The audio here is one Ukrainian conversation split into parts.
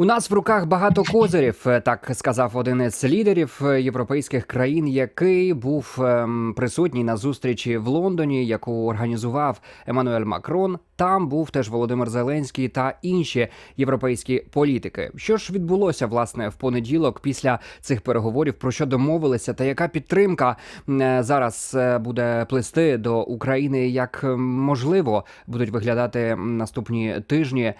У нас в руках багато козирів, е, так сказав один із лідерів е, європейських країн, який був ем, присутній на зустрічі в Лондоні, яку організував Еммануель Макрон. Там був теж Володимир Зеленський та інші європейські політики. Що ж відбулося власне в понеділок після цих переговорів? Про що домовилися, та яка підтримка е, зараз буде плисти до України? Як можливо будуть виглядати наступні тижні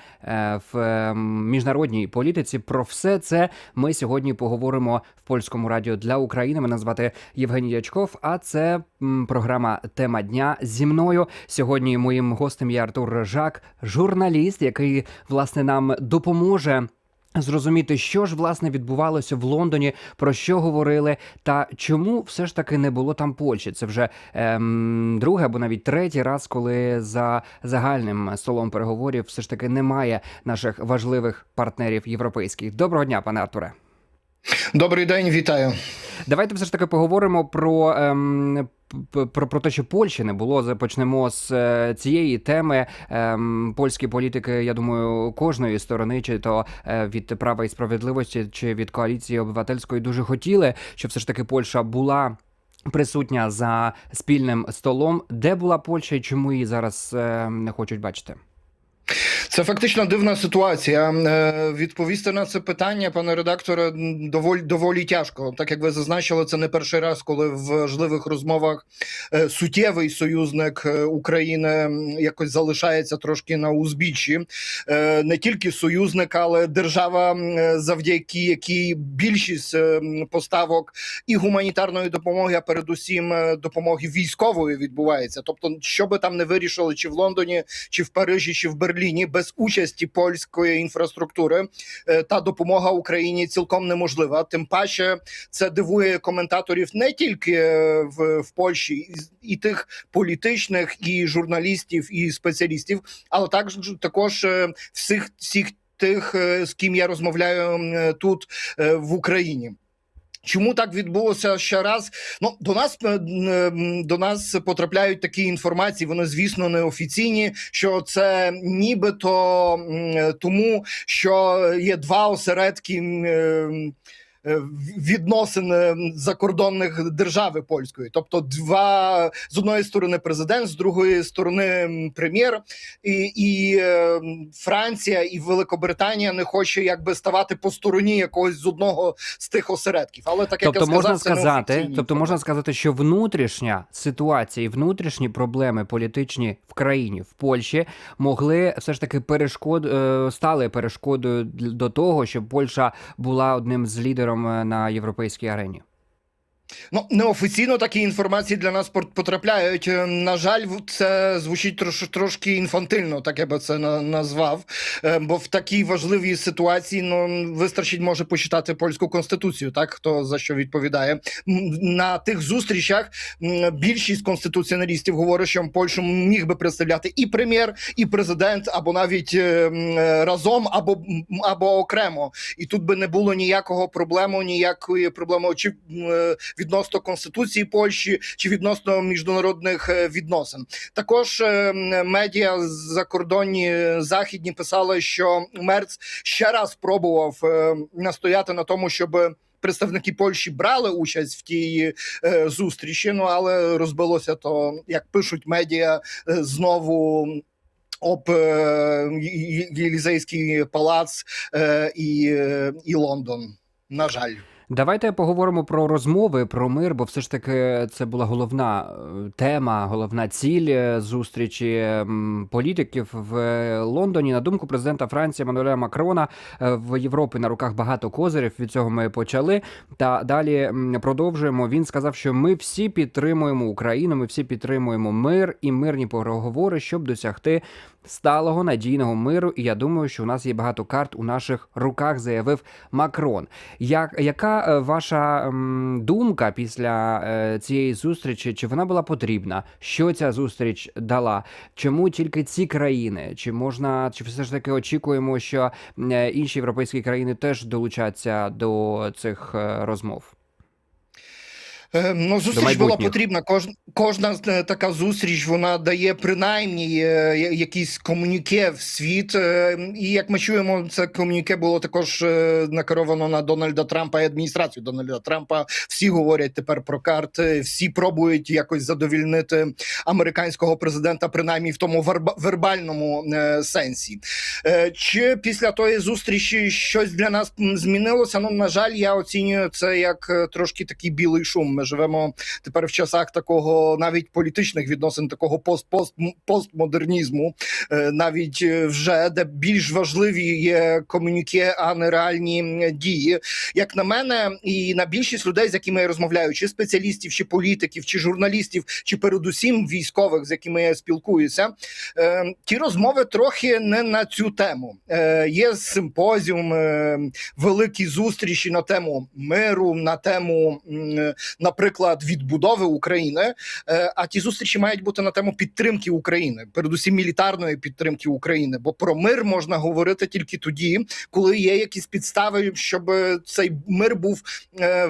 в е, міжнародній політиці? Про все це ми сьогодні поговоримо в польському радіо для України. Мене звати Євгеній Ячков. А це програма Тема дня зі мною. Сьогодні моїм гостем є Артур Жак, журналіст, який власне нам допоможе. Зрозуміти, що ж власне відбувалося в Лондоні, про що говорили, та чому все ж таки не було там Польщі. Це вже ем, другий або навіть третій раз, коли за загальним столом переговорів все ж таки немає наших важливих партнерів європейських. Доброго дня, пане Артуре. Добрий день, вітаю. Давайте все ж таки поговоримо про. Ем, Про, про те, що Польщі не було, почнемо з е, цієї теми. Ем, польські політики, я думаю, кожної сторони, чи то е, від права і справедливості, чи від коаліції обивательської, дуже хотіли, щоб все ж таки Польща була. Присутня за спільним столом, де була Польща і чому її зараз е, не хочуть бачити? Це фактично дивна ситуація. Е, Відповісти на це питання, пане редакторе, доволі доволі тяжко. Так як ви зазначили, це не перший раз, коли в важливих розмовах е, суттєвий союзник е, України якось залишається трошки на узбіччі. Не тільки союзник, але держава, завдяки якій більшість поставок і гуманітарної допомоги, а передусім допомоги військової відбувається. Тобто, що би там не вирішили, чи в Лондоні, чи в Парижі, чи в Берліні, без участі польської інфраструктури е, та допомога Україні цілком неможлива. Тим паче це дивує коментаторів не тільки е, в, в Польщі, і, тих політичних, і журналістів, і спеціалістів, але також також е, всіх всіх тих, з ким я розмовляю тут в Україні. Чому так відбулося ще раз? Ну до нас е, до нас потрапляють такі інформації. Вони звісно не офіційні. Що це нібито тому, що є два осередки. Е, Відносин закордонних держави польської, тобто два з одної сторони президент, з другої сторони прем'єр, і, і е, Франція і Великобританія не хоче якби ставати по стороні якогось з одного з тих осередків. Але так як Тобто я можна сказав, це сказати, тобто можна сказати, що внутрішня ситуація і внутрішні проблеми політичні в країні в Польщі могли все ж таки перешкод е, стали перешкодою до того, щоб Польща була одним з лідером е, на європейській арені. Ну, неофіційно такі інформації для нас потрапляють. Е, На жаль, це звучить трош, трошки інфантильно, так я би це на, назвав. Е, Бо в такій важливій ситуації ну, вистачить може почитати польську конституцію, так хто за що відповідає. На тих зустрічах більшість конституціоналістів говорить, що Польщу міг би представляти і прем'єр, і президент, або навіть е, разом, або, або окремо. І тут би не було ніякого проблему, ніякої проблеми е, відносно конституції Польщі, чи відносно міжнародних е, відносин. Також е, медіа закордонні е, західні писали, що Мерц ще раз пробував е, настояти на тому, щоб. Представники Польщі брали участь в тій е, зустрічі, ну але розбилося то, як пишуть медіа, е, знову об е, Єлізейський палац е, і, е, і Лондон. На жаль. Давайте поговоримо про розмови про мир, бо все ж таки це була головна е, тема, головна ціль е, зустрічі політиків в е, Лондоні. На думку президента Франції Мануеля Макрона в Європі на руках багато козирів. Від цього ми почали. Та далі продовжуємо. Він сказав, що ми всі підтримуємо Україну, ми всі підтримуємо мир і мирні переговори, щоб досягти сталого надійного миру. І я думаю, що у нас є багато карт у наших руках, заявив Макрон. Як яка е, ваша м, думка після е, цієї зустрічі? Чи вона була потрібна? Що ця зустріч дала? Чому тільки ці країни? Чи можна, чи все ж таки очікуємо, що е, інші європейські країни теж долучаться до цих е, розмов? Е, Ну, зустріч була потрібна. Кож, кожна е, така зустріч вона дає принаймні е, якийсь комуніке в світ. І як ми чуємо, це комуніке було також накеровано на Дональда Трампа і адміністрацію Дональда Трампа. Всі говорять тепер про карти, всі пробують якось задовільнити американського президента, принаймні в тому верба- вербальному сенсі. Чи після тої зустрічі щось для нас змінилося? Ну на жаль, я оцінюю це як трошки такий білий шум. Ми живемо тепер в часах такого навіть політичних відносин, такого пост-пост постмодернізму, Е, навіть е, вже де більш важливі є комуніке, а не реальні дії. Як на мене, і на більшість людей, з якими я розмовляю, чи спеціалістів, чи політиків, чи журналістів, чи передусім військових, з якими я спілкуюся, е, ті розмови трохи не на цю тему. Є симпозіум, великі зустрічі на тему миру, на тему, е, наприклад, відбудови України. Е, а ті зустрічі мають бути на тему підтримки України, передусім мілітарної підтримки України. Бо про мир можна говорити тільки тоді, коли є якісь підстави, щоб е, цей мир був, е,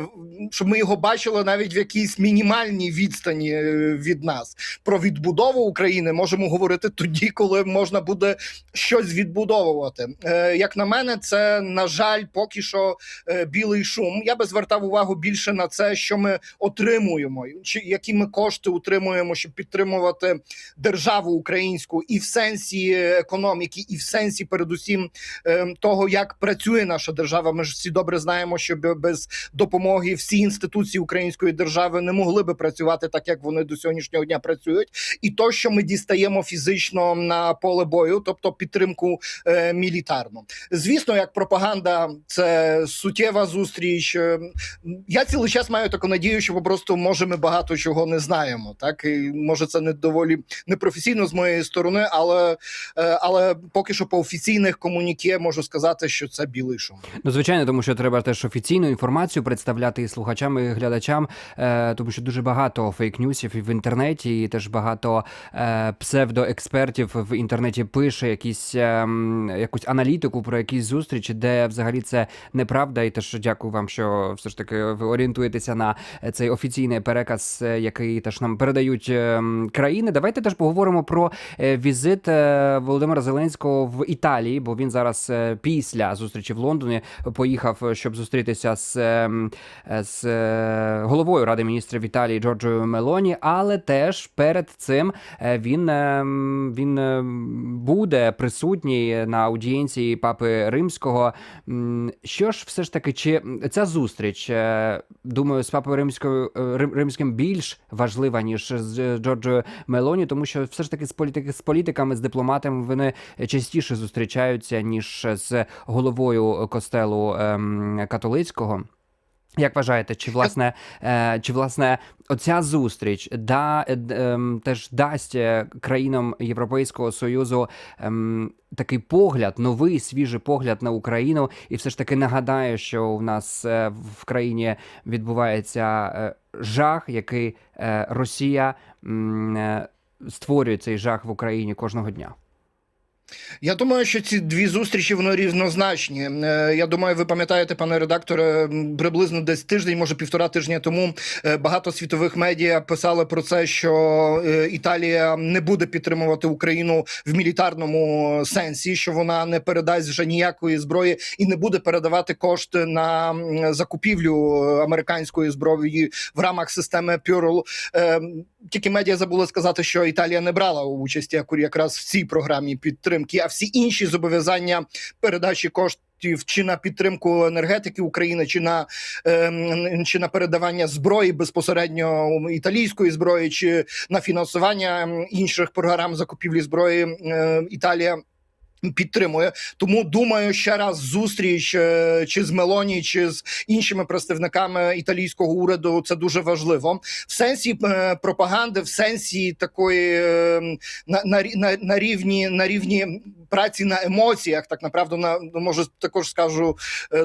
щоб ми його бачили навіть в якійсь мінімальній відстані від нас. Про відбудову України можемо говорити тоді, коли можна буде щось відбудовувати. Як на мене, це на жаль, поки що білий шум. Я би звертав увагу більше на це, що ми отримуємо, чи які ми кошти утримуємо, щоб підтримувати державу українську і в сенсі економіки, і в сенсі, передусім, е, того, як працює наша держава. Ми ж всі добре знаємо, що бе- без допомоги всі інституції української держави не могли би працювати так, як вони до сьогоднішнього дня працюють. І то, що ми дістаємо фізично на поле бою, тобто підтримку е, мілітарну. Звісно, як пропаганда, це суттєва зустріч. Е, Я цілий час маю таку надію, що ми просто може ми багато чого не знаємо. Так і може це не доволі непрофесійно з моєї сторони, але, е, але поки що по офіційних комуніке можу сказати, що це білий шум. Ну, звичайно, тому що треба теж офіційну інформацію представляти і слухачам, і глядачам, е, тому що дуже багато фейк-ньюсів і в інтернеті, і теж багато е, псевдоекспертів в інтернеті пише якісь, е, якусь аналітику про якісь зустрічі, де взагалі це неправда. І теж дякую вам, що все ж таки ви орієнтуєтеся на цей офіційний переказ, е, який теж нам передають е, країни. Давайте теж поговоримо про е, візит Володимира Зеленського в Італії, бо він зараз після зустрічі в Лондоні поїхав, щоб зустрітися з, з головою ради міністрів Італії Джорджою Мелоні. Але теж перед цим він, він буде присутній на аудієнції папи Римського. Що ж, все ж таки, чи ця зустріч, думаю, з папою Римською е, римським більш важлива ніж з Джорджою Мелоні, тому що все ж таки з політики з політиками, з дипломатами вони частіше зустрічаються ніж з головою костелу ем, католицького. Як вважаєте, чи власне, е, чи власне оця зустріч да, е, ем, теж дасть е, країнам Європейського союзу ем, такий погляд, новий свіжий погляд на Україну, і все ж таки нагадає, що у нас в країні відбувається жах, який Росія створює цей жах в Україні кожного дня. Я думаю, що ці дві зустрічі вони рівнозначні. Е, Я думаю, ви пам'ятаєте, пане редакторе, приблизно десь тиждень, може півтора тижня тому е, багато світових медіа писали про це, що е, Італія не буде підтримувати Україну в мілітарному сенсі, що вона не передасть вже ніякої зброї і не буде передавати кошти на закупівлю американської зброї в рамах системи. Е, Тільки медіа забули сказати, що Італія не брала участі якраз в цій програмі підтримки, а всі інші зобов'язання передачі коштів чи на підтримку енергетики України, чи на ем, чи на передавання зброї безпосередньо італійської зброї, чи на фінансування ем, інших програм закупівлі зброї е, Італія. Підтримує, тому думаю, ще раз зустріч е, чи з Мелоні, чи з іншими представниками італійського уряду. Це дуже важливо в сенсі е, пропаганди, в сенсі такої е, на, на, на, рівні на рівні праці на емоціях, так направду на може також скажу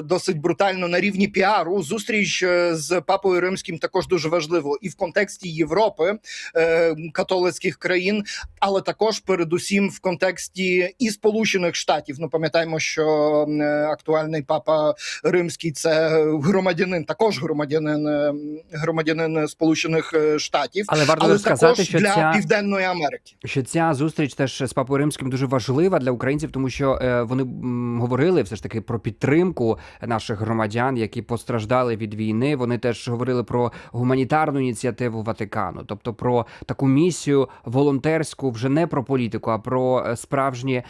досить брутально на рівні піару. Зустріч з папою римським також дуже важливо і в контексті Європи, католицьких країн, але також передусім в контексті і Сполучених Штатів. Ну пам'ятаємо, що е, актуальний папа римський це громадянин, також громадянин е, громадянин Сполучених е, Штатів, Але варто але сказати, також що для ця Південної Америки. що ця зустріч теж з папою римським дуже важлива для українців, тому що вони говорили все ж таки про підтримку наших громадян, які постраждали від війни. Вони теж говорили про гуманітарну ініціативу Ватикану, тобто про таку місію волонтерську, вже не про політику, а про справжні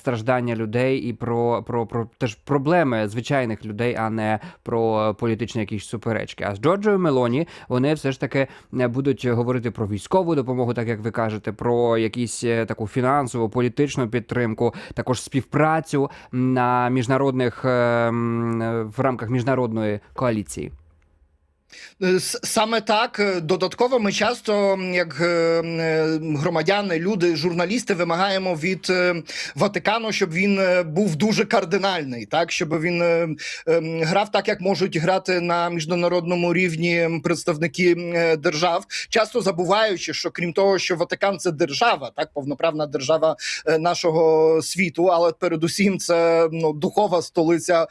страждання людей і про, про, про теж проблеми звичайних людей, а не про політичні якісь суперечки. А з Джорджою Мелоні вони все ж таки е, будуть говорити про військову допомогу, так як ви кажете, про якісь е, таку фінансову політичну підтримку, також співпрацю на міжнародних е, м, е, в рамках міжнародної коаліції. Е, Саме так Е, додатково ми часто, як е, громадяни, люди, журналісти, вимагаємо від Ватикану, щоб він був дуже кардинальний, так? Щоб він ем, грав так, як можуть грати на міжнародному рівні представники держав, часто забуваючи, що крім того, що Ватикан це держава, так? Повноправна держава нашого світу, але передусім це ну духова столиця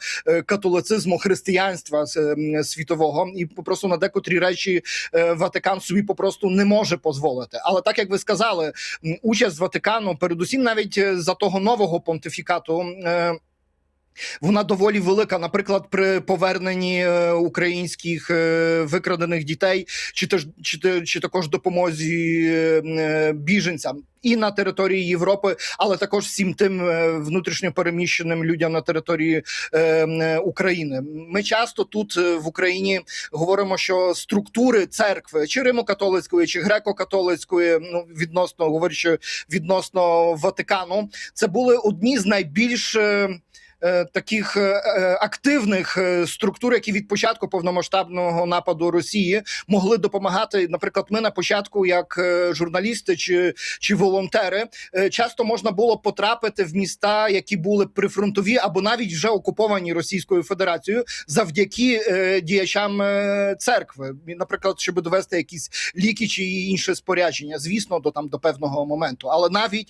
католицизму, християнства світового, і просто на декотрі речі е, Ватикан собі попросту не може дозволити. Але так як ви сказали, участь Ватикану, передусім, навіть е, за того нового понтифікату. Вона доволі велика, наприклад, при поверненні е, українських е, викрадених дітей, чи теж чи, чи також допомозі е, біженцям і на території Європи, але також всім тим внутрішньо переміщеним людям на території України. Ми часто тут в Україні говоримо, що структури церкви, чи римокатолицької, чи греко-католицької, ну відносно говорячи відносно Ватикану, це були одні з найбільш. Е, Таких е, е, активних структур, які від початку повномасштабного нападу Росії могли допомагати. Наприклад, ми на початку, як журналісти чи, чи волонтери, часто можна було потрапити в міста, які були прифронтові або навіть вже окуповані Російською Федерацією, завдяки діячам церкви. Наприклад, щоб довести якісь ліки чи інше спорядження, звісно, до там до певного моменту. Але навіть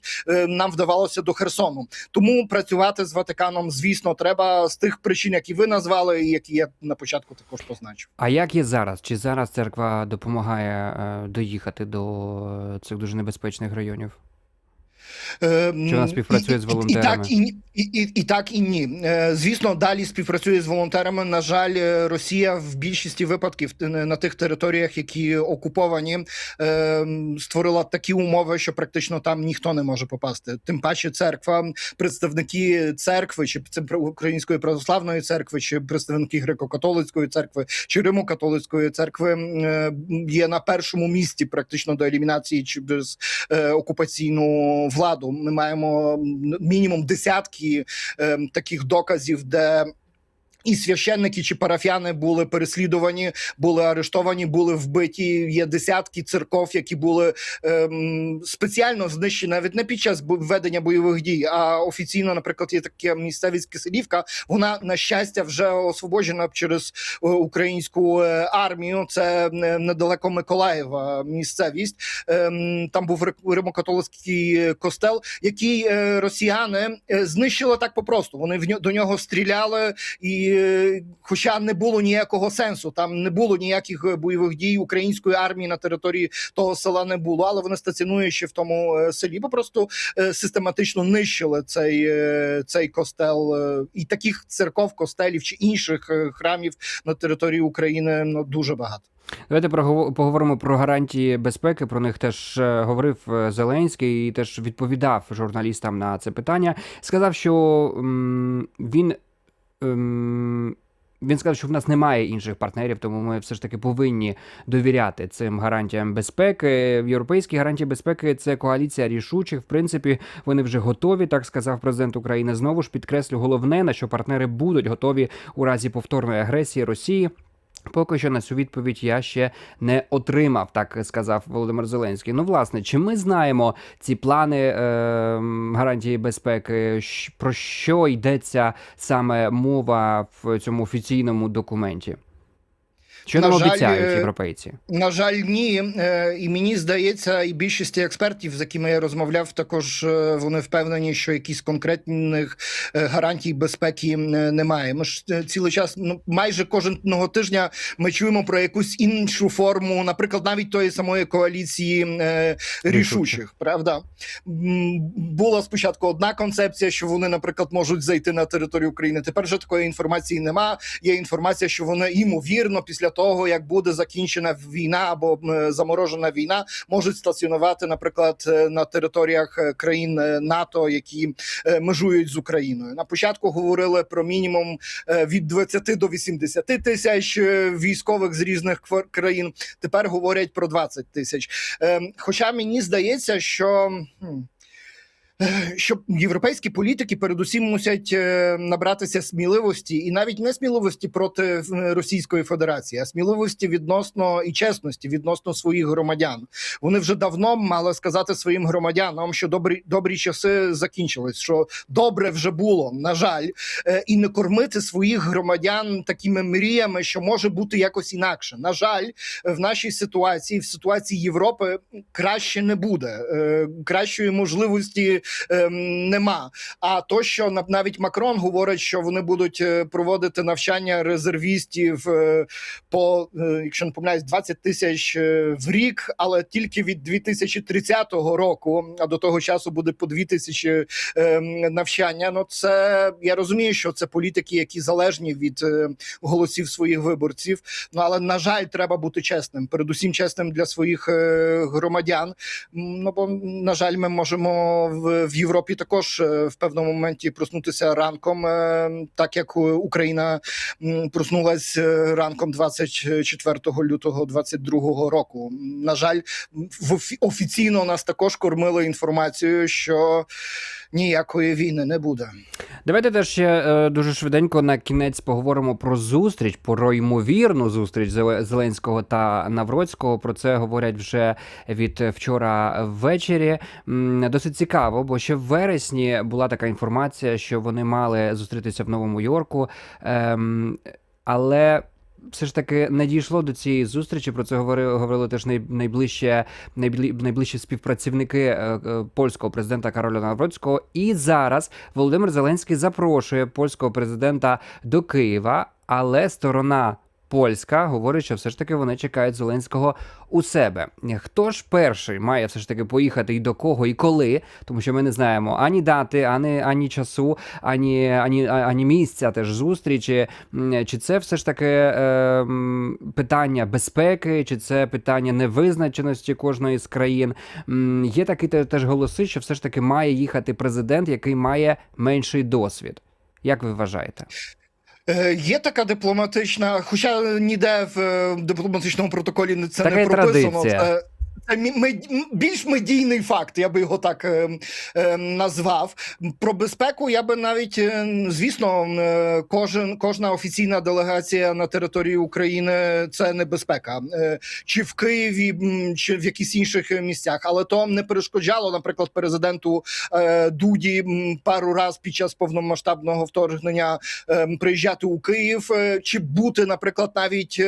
нам вдавалося до Херсону. Тому працювати з Ватиканом, звісно, треба з тих причин, які ви назвали, і які я на початку також позначив. А як є зараз? Чи зараз церква допомагає е, доїхати до е, цих дуже небезпечних районів? Е, Чи вона співпрацює з і, волонтерами? І, так, і, ні- і, і, і так, і ні. Е, Звісно, далі співпрацює з волонтерами. На жаль, е, Росія в більшості випадків е, на тих територіях, які окуповані, е, створила такі умови, що практично там ніхто не може попасти. Тим паче, церква, представники церкви, чи це Української православної церкви, чи представники греко-католицької церкви, чи Римо-католицької церкви є на першому місці практично до елімінації через е, окупаційну владу. Ми маємо мінімум десятки е, таких доказів, де. І священники чи парафіяни були переслідувані, були арештовані, були вбиті. Є десятки церков, які були ем, спеціально знищені навіть не під час бо- ведення бойових дій, а офіційно, наприклад, є таке місцевість Киселівка. Вона на щастя вже освободжена через е, українську е, армію. Це е, недалеко Миколаєва місцевість. Ем, Там був римокатолицький костел, який росіяни знищили так попросту. Вони в до нього стріляли, і е, хоча не було ніякого сенсу, там не було ніяких е, бойових дій української армії на території того села не було, але вони стаціонуючи в тому е, селі, попросту е, систематично нищили цей, цей костел і таких церков, костелів чи інших храмів на території України ну дуже багато. Давайте поговоримо про гарантії безпеки. Про них теж говорив Зеленський і теж відповідав журналістам на це питання. Сказав, що він. Ем, він сказав, що в нас немає інших партнерів, тому ми все ж таки повинні довіряти цим гарантіям безпеки. Європейські гарантії безпеки це коаліція рішучих. В принципі, вони вже готові, так сказав президент України. Знову ж підкреслю головне, на що партнери будуть готові у разі повторної агресії Росії. Поки що на цю відповідь я ще не отримав, так сказав Володимир Зеленський. Ну, власне, чи ми знаємо ці плани е, гарантії безпеки? Про що йдеться саме мова в цьому офіційному документі? Що На нам жаль, обіцяють е, європейці? На жаль, ні. Е, І мені здається, і більшості експертів, з якими я розмовляв, також е, вони впевнені, що якісь конкретних гарантій безпеки немає. Ми ж цілий час, ну майже кожного тижня, ми чуємо про якусь іншу форму, наприклад, навіть тої самої коаліції рішучих. Правда, була спочатку одна концепція, що вони, наприклад, можуть зайти на територію України. Тепер вже такої інформації нема. Є інформація, що вони ймовірно після того, як буде закінчена війна або заморожена війна, можуть стаціонувати, наприклад, е, на територіях е, країн е, НАТО, які межують з Україною. На початку говорили про мінімум від 20 до 80 тисяч військових з різних країн. Тепер говорять про 20 тисяч. Е, Хоча мені здається, що. Е, європейські політики передусім мусять е, набратися сміливості, і навіть не сміливості проти е, Російської Федерації, а сміливості відносно і чесності відносно своїх громадян. Вони вже давно мали сказати своїм громадянам, що добрі добрі часи закінчились, що добре вже було. На жаль, і не кормити своїх громадян такими мріями, що може бути якось інакше. На жаль, в нашій ситуації, в ситуації Європи, краще не буде. Кращої можливості нема. А то, що нав- навіть Макрон говорить, що вони будуть е, проводити навчання резервістів е, по, е, якщо не помиляюсь, 20 тисяч в рік, але тільки від 2030 року. А до того часу буде по 2 тисячі ем, навчання. Ну це я розумію, що це політики, які залежні від голосів своїх виборців. Ну але на жаль, треба бути чесним, передусім чесним для своїх громадян. Ну бо на жаль, ми можемо в, в Європі також е, в певному моменті проснутися ранком, е, так як Україна проснулась е, ранком 24 лютого 22 року. На жаль, офіційно нас також кормили інформацією, що ніякої війни не буде. Давайте теж ще е, дуже швиденько на кінець поговоримо про зустріч, про ймовірну зустріч Зеленського та Навроцького. Про це говорять вже від вчора ввечері. Досить цікаво, бо ще в вересні була така інформація, що вони мали зустрітися в Новому Йорку. Ем, але все ж таки не дійшло до цієї зустрічі. Про це говорили, говорили теж найближче, найближчі співпрацівники е, е, польського президента Кароля Навроцького. І зараз Володимир Зеленський запрошує польського президента до Києва, але сторона. Польська говорить, що все ж таки вони чекають Зеленського у себе. Хто ж перший має все ж таки поїхати і до кого, і коли, тому що ми не знаємо ані дати, ані, ані часу, ані, ані, ані місця теж зустрічі. Чи це все ж таки е, питання безпеки, чи це питання невизначеності кожної з країн? Є такі теж голоси, що все ж таки має їхати президент, який має менший досвід. Як ви вважаєте? Е, Є така дипломатична, хоча ніде в е, дипломатичному протоколі це Така не прописано. традиція. Більш медійний факт, я би його так е, е, назвав. Про безпеку я би навіть, е, звісно, е, кожен, кожна офіційна делегація на території України це небезпека. Е, Чи в Києві, чи в якихось інших місцях. Але то не перешкоджало, наприклад, президенту Дуді пару раз під час повномасштабного вторгнення приїжджати у Київ, чи бути, наприклад, навіть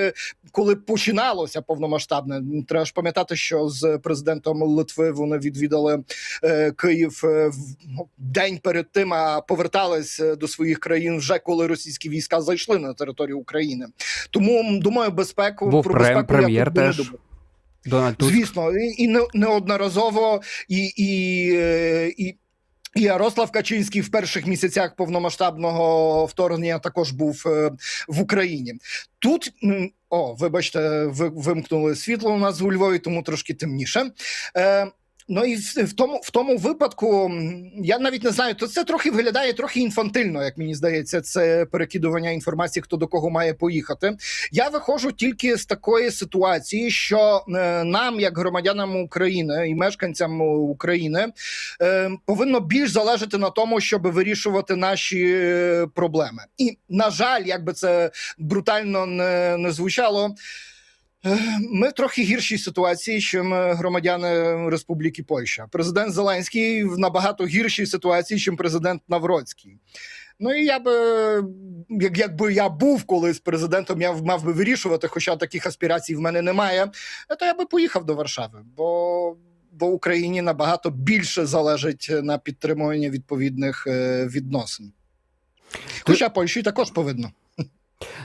коли починалося повномасштабне. Треба ж пам'ятати, що з президентом Литви вони відвідали е, Київ е, в ну, день перед тим, а повертались е, до своїх країн вже коли російські війська зайшли на територію України. Тому думаю, безпеку Був про безпеку прем'єр я теж. Дональд Туск? Звісно, і, і неодноразово, і, і, і Ярослав Качинський в перших місяцях повномасштабного вторгнення також був е, в Україні. Тут о, вибачте, ви вимкнули світло у нас у Львові, тому трошки темніше. Е, Ну і в, в тому в тому випадку я навіть не знаю, то це трохи виглядає трохи інфантильно, як мені здається, це перекидування інформації, хто до кого має поїхати. Я виходжу тільки з такої ситуації, що е, нам, як громадянам України і мешканцям України, е, повинно більш залежати на тому, щоб вирішувати наші е, проблеми. І на жаль, як би це брутально не, не звучало. Е, Ми в трохи гіршій ситуації, ніж громадяни Республіки Польща. Президент Зеленський в набагато гіршій ситуації, ніж президент Навроцький. Ну і я би, як, якби я був колись президентом, я мав би вирішувати, хоча таких аспірацій в мене немає, е, то я би поїхав до Варшави, бо, бо Україні набагато більше залежить на підтримування відповідних е, відносин. Хоча Польщі також повинно.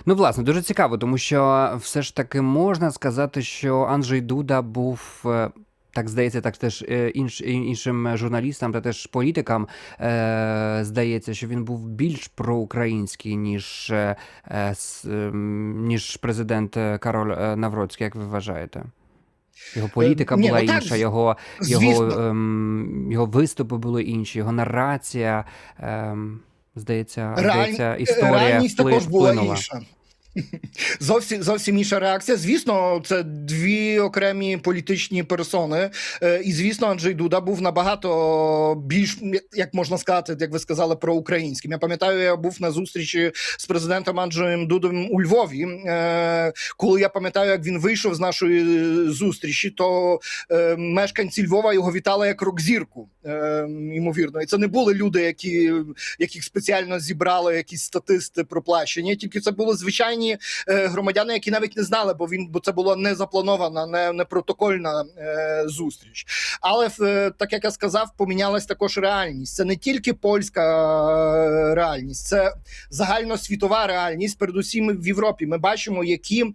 Ну, власне, дуже цікаво, тому що все ж таки можна сказати, що Анджей Дуда був. е, Так здається, так теж е, інш, іншим журналістам та теж політикам е, здається, що він був більш проукраїнський, ніж, е, е, с- ем, ніж президент е, Кароль е, Навроцький, як ви вважаєте? Його політика ні, була так, інша, його, його, Звісно, ем, його виступи були інші, його нарація. Ем, здається, Реаль... здається, історія реальність також була вплинула. інша. Зовсім зовсім інша реакція. Звісно, це дві окремі політичні персони. Е, І звісно, Анджей Дуда був набагато більш як можна сказати, як ви сказали, проукраїнським. Я пам'ятаю, я був на зустрічі з президентом Анджеєм Дудом у Львові. Е, Коли я пам'ятаю, як він вийшов з нашої е, зустрічі, то е, мешканці Львова його вітали як рок-зірку. Е, Ймовірно, і це не були люди, які яких спеціально зібрали якісь статисти проплачені. Тільки це були звичайні е, громадяни, які навіть не знали, бо він бо це була не запланована, не, не протокольна е, зустріч. Але е, так як я сказав, помінялась також реальність. Це не тільки польська реальність, це загальносвітова реальність. Передусім в Європі. Ми бачимо, які,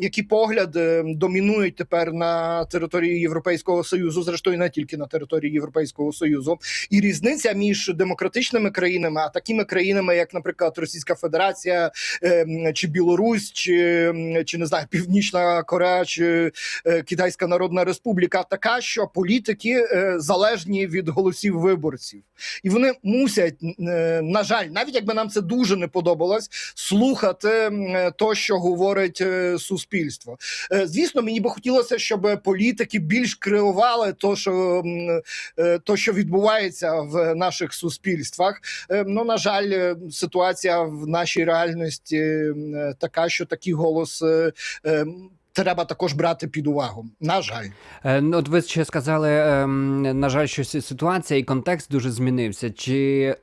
які погляди домінують тепер на території Європейського союзу, зрештою не тільки на території Європейського союзу, і різниця між демократичними країнами, а такими країнами, як, наприклад, Російська Федерація, е, чи Білорусь, чи, чи не знаю, Північна Корея, чи е, Китайська Народна Республіка, така, що політики е, залежні від голосів виборців, і вони мусять, е, на жаль, навіть якби нам це дуже не подобалось, слухати то, що говорить суспільство. Звісно, мені би хотілося, щоб політики більш креували то, що то, що відбувається в наших суспільствах. Е, Ну, на жаль, е, ситуація в нашій реальності е, така, що такий голос. Треба також брати під увагу. На жаль, Ну, от ви ще сказали, ем, на жаль, що ситуація і контекст дуже змінився. Чи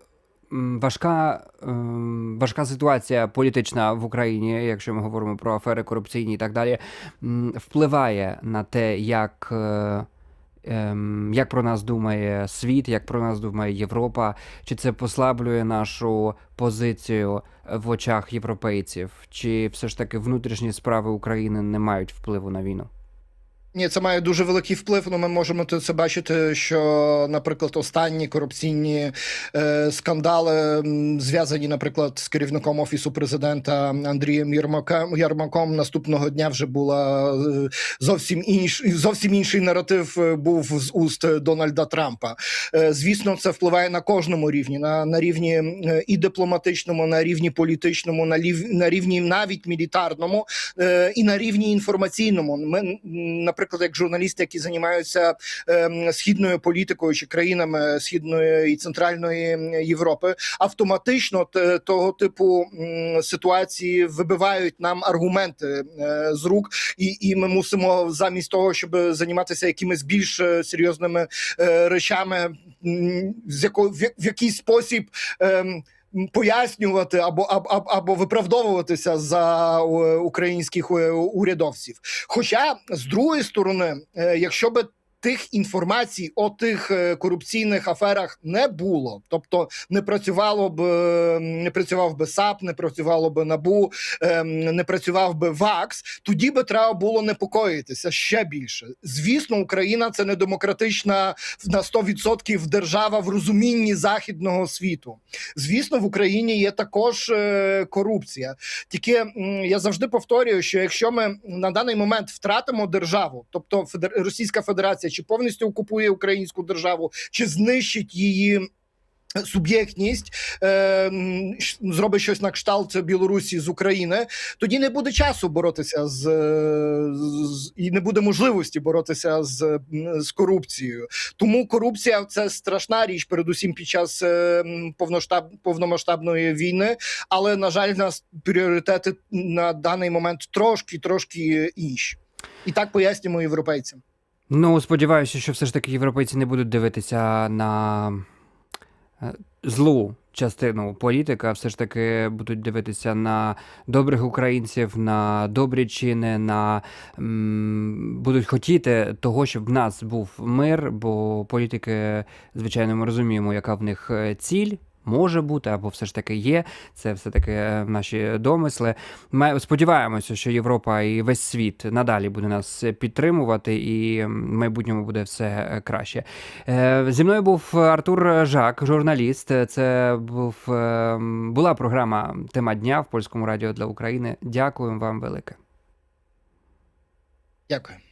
важка, ем, важка ситуація політична в Україні, якщо ми говоримо про афери корупційні і так далі, впливає на те, як. Ем, Як про нас думає світ, як про нас думає Європа, чи це послаблює нашу позицію в очах європейців, чи все ж таки внутрішні справи України не мають впливу на війну? Ні, це має дуже великий вплив. Ну, ми можемо це бачити, що, наприклад, останні корупційні е, скандали зв'язані, наприклад, з керівником офісу президента Андрієм Єрмаком. Ярмаком наступного дня вже була е, зовсім інш, зовсім інший наратив е, був з уст Дональда Трампа. Е, звісно, це впливає на кожному рівні, на, на рівні і дипломатичному, на рівні політичному, на, лів, на рівні навіть мілітарному е, і на рівні інформаційному. Ми, м, наприклад, як журналісти, які займаються е, східною політикою чи країнами східної і центральної Європи, автоматично т- того типу м, ситуації вибивають нам аргументи е, з рук, і, і ми мусимо замість того, щоб займатися якимись більш е, серйозними е, речами, м, з яко, в, в який спосіб. м, Пояснювати або або, або- виправдовуватися за е, українських е, урядовців. Хоча з другої сторони, е, якщо би тих інформацій о тих е, корупційних аферах не було, тобто не працювало б е, не працював би САП, не працювало би набу, е, не працював би ВАКС, тоді би треба було непокоїтися ще більше. Звісно, Україна це не демократична на 100% держава в розумінні західного світу. Звісно, в Україні є також е, корупція. Тільки я завжди повторюю, що якщо ми на даний момент втратимо державу, тобто. Російська Федерація чи повністю окупує українську державу, чи знищить її. Суб'єктність е, зробить щось на кшталт Білорусі з України, тоді не буде часу боротися з, е, з і не буде можливості боротися з, з корупцією. Тому корупція це страшна річ, передусім під час е, повноштаб, повномасштабної війни. Але на жаль, нас пріоритети на даний момент трошки трошки інші, і так пояснюємо європейцям. Ну, сподіваюся, що все ж таки європейці не будуть дивитися на е, злу частину політика, все ж таки будуть дивитися на добрих українців, на добрі чини, на будуть хотіти того, щоб в нас був мир, бо політики, звичайно, ми розуміємо, яка в них е, ціль. Може бути, або все ж таки є. Це все таки е, наші домисли. Ми сподіваємося, що Європа і весь світ надалі буде нас підтримувати, і в майбутньому буде все е, краще. Е, Зі мною був Артур Жак, журналіст. Це був була програма Тема дня в польському радіо для України. Дякуємо вам велике. Дякую.